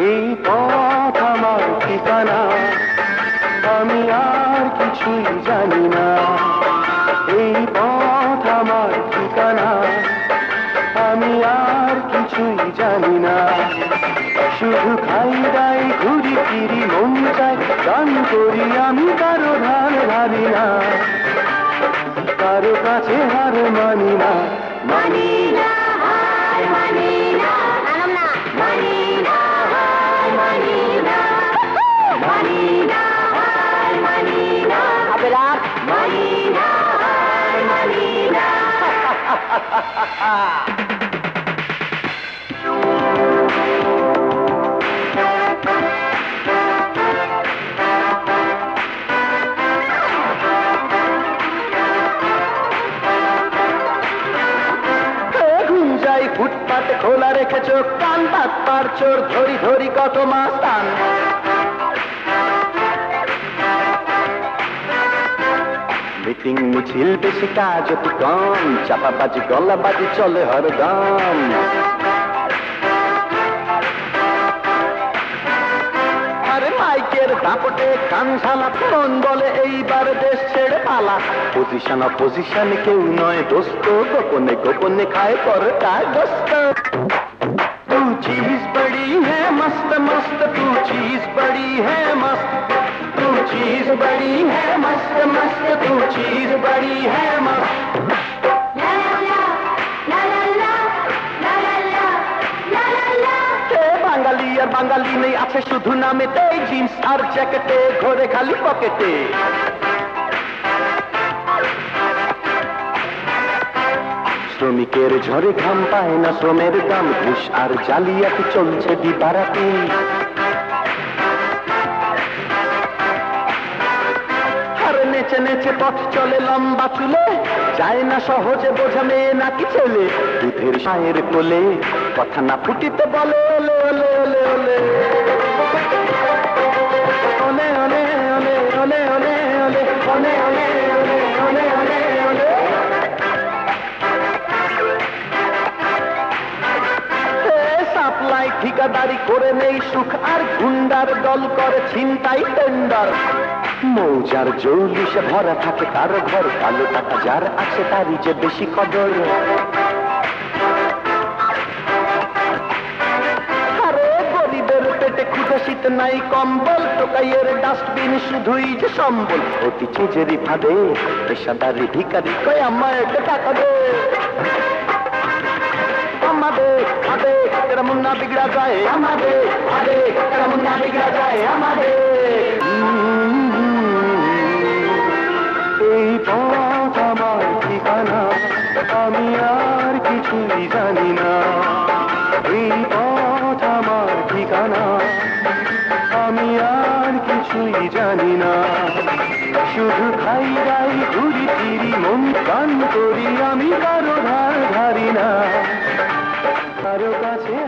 এই পথ আমার ঠিকানা। আমি আর কিছুই জানি না। এই পথ আমার ঠিকানা। আমি আর কিছুই জানি না। শুধু খাই দাই ঘুরি ফিরি মন চাই গান করি আমি ফুটপাত খোলা রেখে চোখ কান পাত চোর ধরি ধরি কত মাস মিটিং মিছিল বেশি কাজ অতি কম চাপাবাজি গলাবাজি চলে হরদম মাইকের দাপটে কানশালা বলে এইবার দেশ ছেড়ে পালা। পজিশন কেউ নয়, দোস্ত, গোপনে গোপনে খায় করে তার দোস্ত তু চিজ বড়ি হ্যাঁ মস্ত মস্ত তু চিজ चीज़ बड़ी है मस्त मस्त तू चीज़ बड़ी है मस्त বাঙালি আর বাঙালি নেই আছে শুধু নামেতে জিন্স আর জ্যাকেটে ঘরে খালি পকেটে শ্রমিকের ঝড়ে ঘাম পায় না শ্রমের দাম ঘুষ আর জালিয়াতি চলছে দিবারাতে নেচে নেচে পথ চলে, লম্বা চুলে। যায় না সহজে বোঝা মেয়ে নাকি ছেলে। দুধের সায়ের কোলে, কথা না ফুটিতে বলে, ওলে ওলে ওলে ওলে। ঠিকাদারি করে নেই সুখ, আর গুন্ডার দল করে ছিনতাই টেন্ডার। মৌজার জৌলিশে ভরা থাকে তার ঘর, কালো টাকা যার আছে তারই যে বেশি কদর। শীত নাই কম্বল, টোকাইয়ের ডাস্টবিন শুধুই যে সম্বল। অতি চেজেরি ফাঁদে পেশাদারি ভিকারি টাকা দে আমাদের আদে তেরা মুন্না বিগড়া যায় আমাদের আদে তেরা মুন্না বিগড়া যায় এই পথ আমার ঠিকানা আমি আর কিছুই জানি না। এই পথ আমার ঠিকানা আমি আর কিছুই জানি না। শুধু খাই গাই ঘুরি ফিরি মন গান করি আমি কারও ধার ধারি না। কারও কাছে